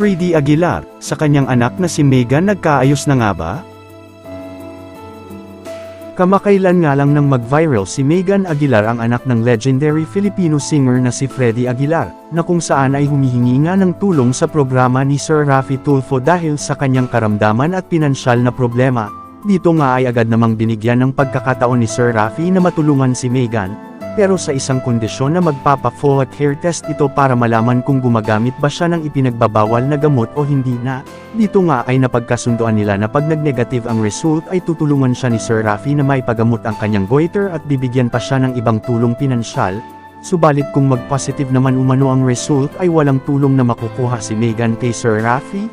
Freddy Aguilar, sa kanyang anak na si Megan nagkaayos na nga ba? Kamakailan nga lang nang mag-viral si Megan Aguilar ang anak ng legendary Filipino singer na si Freddy Aguilar, na kung saan ay humihingi nga ng tulong sa programa ni Sir Rafi Tulfo dahil sa kanyang karamdaman at pinansyal na problema. Dito nga ay agad namang binigyan ng pagkakataon ni Sir Rafi na matulungan si Megan, pero sa isang kondisyon na magpapa-follow hair test ito para malaman kung gumagamit ba siya ng ipinagbabawal na gamot o hindi na. Dito nga ay napagkasundoan nila na pag nag-negative ang result ay tutulungan siya ni Sir Rafi na may pagamot ang kanyang goiter at bibigyan pa siya ng ibang tulong pinansyal. Subalit kung mag-positive naman umano ang result ay walang tulong na makukuha si Megan kay Sir Rafi.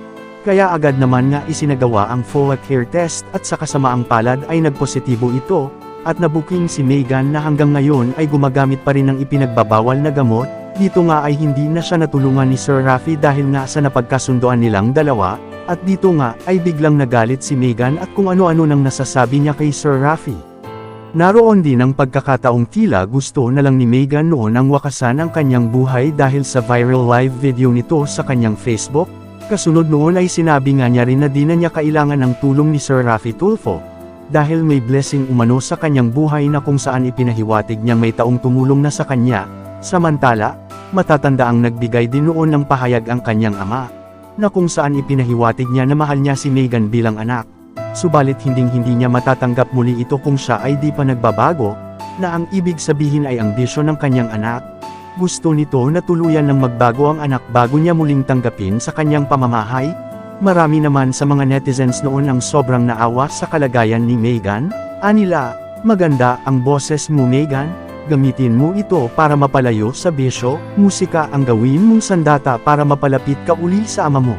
Kaya agad naman nga isinagawa ang follow hair test at sa kasamaang palad ay nagpositibo ito, at nabuking si Megan na hanggang ngayon ay gumagamit pa rin ng ipinagbabawal na gamot, dito nga ay hindi na siya natulungan ni Sir Rafi dahil nga sa napagkasundoan nilang dalawa, at dito nga ay biglang nagalit si Megan at kung ano-ano nang nasasabi niya kay Sir Rafi. Naroon din ang pagkakataong tila gusto na lang ni Megan noon ang wakasan ang kanyang buhay dahil sa viral live video nito sa kanyang Facebook, kasunod noon ay sinabi nga niya rin na di na niya kailangan ng tulong ni Sir Rafi Tulfo, dahil may blessing umano sa kanyang buhay na kung saan ipinahiwatig niya may taong tumulong na sa kanya, samantala, matatanda ang nagbigay din noon ng pahayag ang kanyang ama, na kung saan ipinahiwatig niya na mahal niya si Megan bilang anak. Subalit hinding-hindi niya matatanggap muli ito kung siya ay di pa nagbabago, na ang ibig sabihin ay ang bisyo ng kanyang anak. Gusto nito na tuluyan ng magbago ang anak bago niya muling tanggapin sa kanyang pamamahay, Marami naman sa mga netizens noon ang sobrang naawa sa kalagayan ni Megan, anila, maganda ang boses mo Megan, gamitin mo ito para mapalayo sa bisyo, musika ang gawin mong sandata para mapalapit ka uli sa ama mo.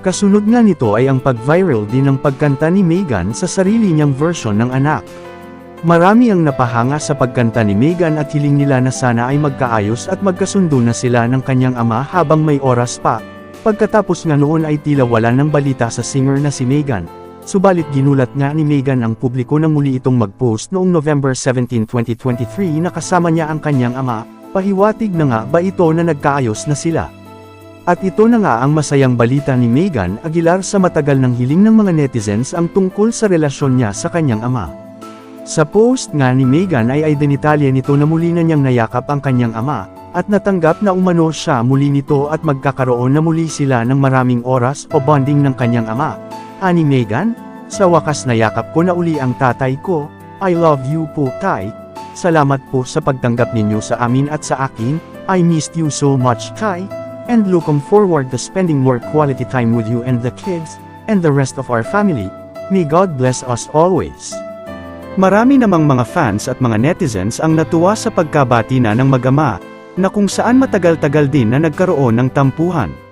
Kasunod nga nito ay ang pag-viral din ng pagkanta ni Megan sa sarili niyang version ng anak. Marami ang napahanga sa pagkanta ni Megan at hiling nila na sana ay magkaayos at magkasundo na sila ng kanyang ama habang may oras pa, Pagkatapos nga noon ay tila wala ng balita sa singer na si Megan. Subalit ginulat nga ni Megan ang publiko nang muli itong mag-post noong November 17, 2023 na kasama niya ang kanyang ama, pahiwatig na nga ba ito na nagkaayos na sila. At ito na nga ang masayang balita ni Megan Aguilar sa matagal ng hiling ng mga netizens ang tungkol sa relasyon niya sa kanyang ama. Sa post nga ni Megan ay ay nito na muli na niyang nayakap ang kanyang ama, at natanggap na umano siya muli nito at magkakaroon na muli sila ng maraming oras o bonding ng kanyang ama. Ani Megan, sa wakas nayakap ko na uli ang tatay ko, I love you po tay. Salamat po sa pagtanggap ninyo sa amin at sa akin, I missed you so much tay, and looking forward to spending more quality time with you and the kids, and the rest of our family. May God bless us always. Marami namang mga fans at mga netizens ang natuwa sa pagkabati na ng mag-ama, na kung saan matagal-tagal din na nagkaroon ng tampuhan.